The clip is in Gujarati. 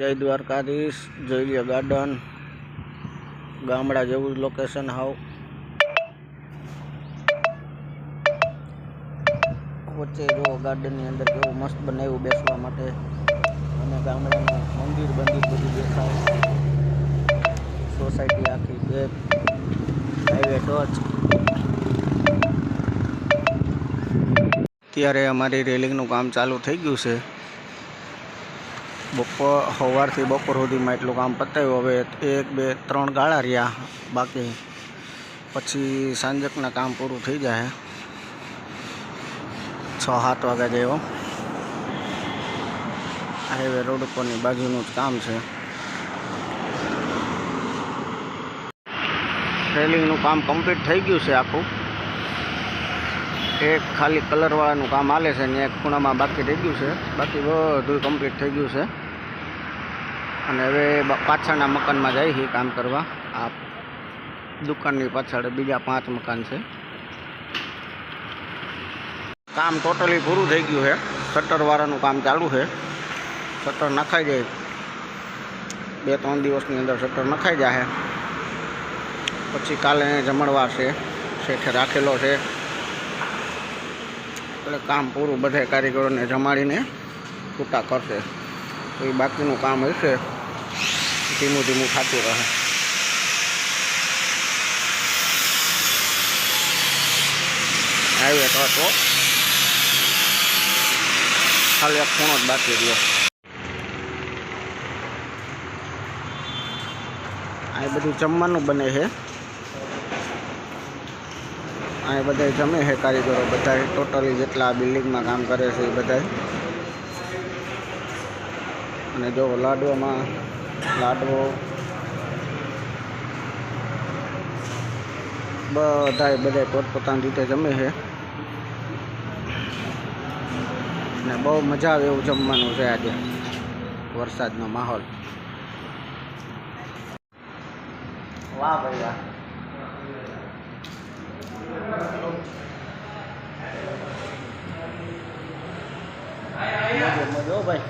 જય દ્વારકાધીશ જોઈ લ્યો ગાર્ડન ગામડા જેવું જ લોકેશન હાવ વચ્ચે જો ગાર્ડનની અંદર કેવું મસ્ત બનાવ્યું બેસવા માટે અને ગામડાનું મંદિર બંદિર બધું દેખાય સોસાયટી આખી બેગ હાઈવે ટોચ અત્યારે અમારી રેલિંગનું કામ ચાલુ થઈ ગયું છે બોપો હવાર થી બપોર સુધી માં એટલું કામ પતાયો હવે 1 2 3 ગાડા રહ્યા બાકી પછી સાંજે નું કામ પૂરું થઈ જાય 6 7 વાગે જઈઓ આ રે રોડ કોની બાકી નું કામ છે શેલ્લિંગ નું કામ કમ્પલીટ થઈ ગયું છે આખો એક ખાલી કલર વાળું કામ આલે છે ને એક ખૂણા માં બાકી રહી ગયું છે બાકી બધું કમ્પલીટ થઈ ગયું છે અને હવે પાછળના મકાનમાં જઈ છીએ કામ કરવા આ દુકાનની પાછળ બીજા પાંચ મકાન છે કામ ટોટલી પૂરું થઈ ગયું છે શટરવાળાનું કામ ચાલુ છે શટર નખાઈ જાય બે ત્રણ દિવસની અંદર શટર નખાઈ જાય પછી કાલે જમણવા છે શેઠે રાખેલો છે એટલે કામ પૂરું બધા કારીગરોને જમાડીને છૂટા કરશે એ બાકીનું કામ હશે કેમો દેમુ ખાતો રહ આયુ તો તો હાલેક ફોનો બાકી જો આ બધું ચમમાનુ બને છે આ બધા સમય છે કારીગરો બધા ટોટલી જેટલા આ બિલ્ડિંગમાં કામ કરે છે આ બધા અને જો લાડવામાં લાડવો બધાએ બધાએ પોતપોતાની રીતે જમે છે ને બહુ મજા આવે એવું જમવાનું છે આજે વરસાદનો માહોલ વાહ ભાઈ વાહ મજો ભાઈ